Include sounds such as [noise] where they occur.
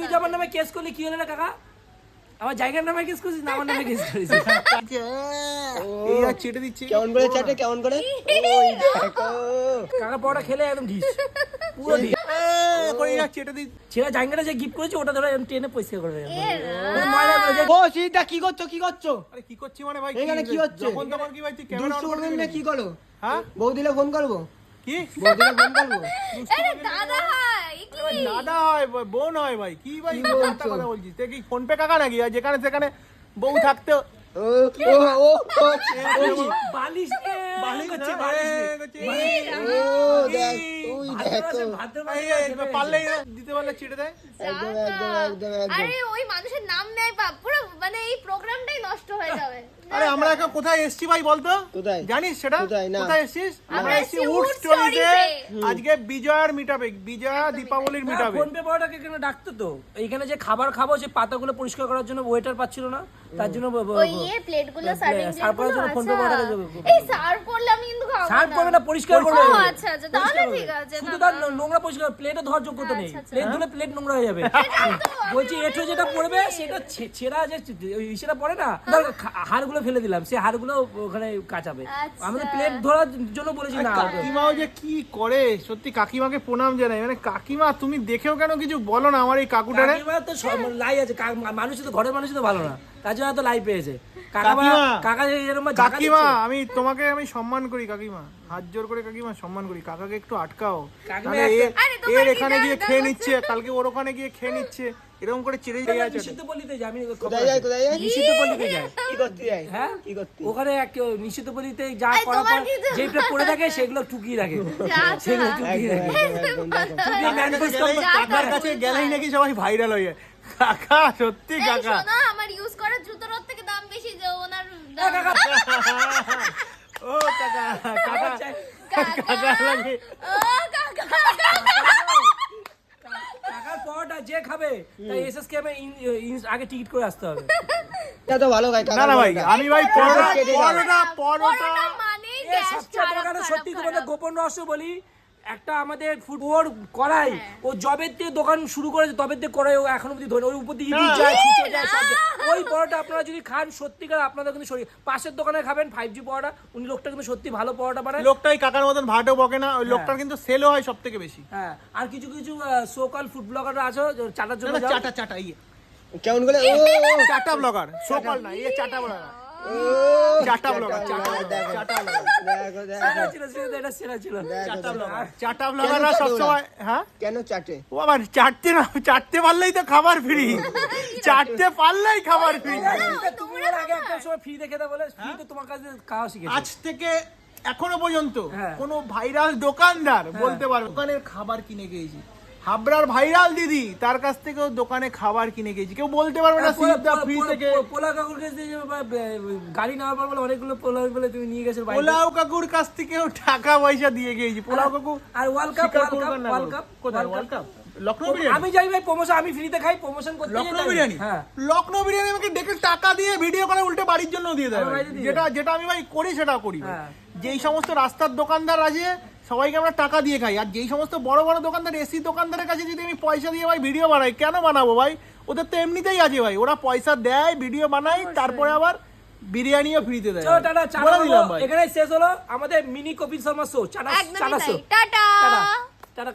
তুই যে আমার নামে কেস করলি কি হলো না কাকা আমার জায়গার নামে কেস করছিস না আমার নামে কেস করিস চেটে দিচ্ছে কেমন করে চাটে কেমন করে কাকা পরোটা খেলে একদম ঢিস পুরো ঢিস কি করছ কি করছ কি করছি মানে ভাই এখানে কি হচ্ছে? কি করো হ্যাঁ বৌদিলে ফোন করব কি বৌদিলে ফোন করব দাদা হয় দাদা হয় বা- বোন হয় ভাই কি ভাই কথা বলছিস? তুই কি ফোন পে কাকা নাকি? যেখানে সেখানে বউ থাকতে ও ও ও ও বালিশ এ, বালিশ করছে, না, বালিশ এ, এ। করছে। ও দেখ ওই আরে মানুষের নাম নেয় পুরো মানে এই প্রোগ্রামটাই নষ্ট হয়ে যাবে। আরে আমরা এখন কোথায় এসছি ভাই বলতো? কোথায়? জানিস সেটা? কোথায়? এসছিস? আমরা এসছি উড স্টোরিতে আজকে বিজয়ার মিটাবে বিজয়া দীপাবলির মিটাবে ফোন পে এখানে ডাকতো তো? এইখানে যে খাবার খাব সেই পাতাগুলো পরিষ্কার করার জন্য ওয়েটার পাচ্ছিল না। তার জন্য ওই ইয়ে প্লেটগুলো প্লেট, সার্ভিং করার জন্য ফোন পে আচ্ছা। এই সার্ভ করলে আমি কিন্তু খাব সার্ভ করবে না পরিষ্কার করবে। ও আচ্ছা। আচ্ছা তাহলে ঠিক আছে শুধু তার নোংরা পরিষ্কার প্লেটে ধোয়ার যোগ্যতা নেই। আচ্ছা, আচ্ছা। প্লেট ধুলে প্লেট নোংরা হয়ে যাবে। [laughs] বলছি এঠো যেটা পড়বে সেটা ছেঁড়া যে ওই সেটা পড়ে না? হাড়গুলো ফেলে দিলাম সে হাড়গুলো ওখানে কাঁচাবে। আচ্ছা। আমাদের প্লেট ধরার জন্য বলেছি না কাকিমাও যে কি করে? সত্যি কাকিমাকে প্রণাম জানাই। মানে কাকিমা তুমি দেখেও কেন কিছু বলো না আমার এই কাকুটারে? কাকিমা তো সব- লাই আছে কা- মানুষ তো ঘরের মানুষ তো ভালো না। তার জন্য তো লাই পেয়েছে। কাকিমা কাকিমা। কাকা কাকিমা আমি তোমাকে আমি সম্মান করি কাকিমা। হাত জোর করে কাকিমা সম্মান করি। কাকাকে একটু আটকাও। এর এখানে গিয়ে খেয়ে নিচ্ছে কালকে ওর ওখানে গিয়ে খেয়ে নিচ্ছে। এরকম করে চিড়ে দিয়ে আছে। পল্লীতে যাই আমি কোথায় যায় কোথায় যায় নিষিদ্ধ পল্লীতে যাই। কি করতে যায় হ্যাঁ? কি করতে? ওখানে এক নিষিদ্ধ পল্লীতে যা করা পর যেটা পড়ে থাকে সেগুলো টুকিয়ে রাখে। আচ্ছা। সেগুলো টুকিয়ে রাখে কাকার কাছে গেলেই নাকি সবাই ভাইরাল হয়ে যায়। কাকা সত্যি কাকা। ইউজ করা জুতোর ওর থেকে দাম বেশি যে ওনার [laughs] ও কাকা কাকা। কাকা। লাগে ও কাকা কাকা। কাকার পরোটা যে খাবে তাই এসএস ক্যাবে আগে টিকিট করে আসতে হবে। এটা তো ভালো ভাই না না ভাই আমি ভাই পরোটা সত্যি তোমাদের গোপন রহস্য বলি একটা আমাদের ফুটবল করাই। ও জবের থেকে দোকান শুরু করেছে তবে থেকে করে ও এখনও অব্দি ধরে ওই উপর দিয়ে ইঁদুর যায় ছুঁচো যায় সব ওই পরোটা আপনারা যদি খান সত্যিকার আপনাদের কিন্তু শরীর পাশের দোকানে খাবেন ফাইভ জি পরোটা উনি লোকটা কিন্তু সত্যি ভালো পরোটা বানায়। লোকটাই কাকার মতন ভাটও বকে না ওই লোকটার কিন্তু সেলও হয় সব থেকে বেশি। হ্যাঁ আর কিছু কিছু সোকাল ফুড ব্লগাররা আছে চাটার জন্য চাটা চাটা ইয়ে। কেমন করে? ও চাটা ব্লগার সোপাল না ইয়ে চাটা ব্লগার ও। চাটা ব্লগার চাটা ব্লগার হ্যাঁ? কেন চাটে? ও আবার চাটতে না চাটতে পারলেই তো খাবার ফ্রি। [laughs] চাটতে পারলেই খাবার ফ্রি। তুমি আগে একটা সময় ফ্রি দেখে বলে ফ্রি তো তোমার কাছে আজ থেকে এখনও পর্যন্ত হ্যাঁ। কোনো ভাইরাল দোকানদার বলতে পারবে দোকানের খাবার কিনে খেয়েছি। হাবড়ার ভাইরাল দিদি তার কাছ থেকেও দোকানে খাবার কিনে গেছি কেউ বলতে পারবে না সিদ্ধা ফ্রি থেকে। পোলা কাকুর কাছে গাড়ি নেওয়ার পর বলে অনেকগুলো বলে তুমি নিয়ে গেছো পোলাও কাকুর কাছ থেকেও টাকা পয়সা দিয়ে গেছি পোলাও কাকু আর ওয়ার্ল্ড কাপ ওয়ার্ল্ড কাপ কোথায়? World cup Lucknow biryani? আমি যাই ভাই প্রমোশন আমি ফ্রিতে খাই প্রমোশন করতে লখনৌ বিরিয়ানি? হ্যাঁ। লখনৌ বিরিয়ানি আমাকে ডেকে টাকা দিয়ে ভিডিও করে উল্টে বাড়ির জন্য দিয়ে দেয় যেটা যেটা আমি ভাই করি সেটা করি হ্যাঁ। যেই সমস্ত রাস্তার দোকানদার আছে সবাইকে আমরা টাকা দিয়ে খাই। আর যেই সমস্ত বড় বড় দোকানদার এসি দোকানদারের কাছে যদি আমি পয়সা দিয়ে ভাই ভিডিও বানাই কেন বানাবো ভাই? ওদের তো এমনিতেই আছে ভাই। ওরা পয়সা দেয় ভিডিও বানাই তারপরে আবার বিরিয়ানিও ফ্রিতে দেয়। চলো টাটা দিলাম এখানে শেষ হলো। আমাদের মিনি কপিল শর্মা শো চাটা একদমই চাটা শো টাটা। টাটা।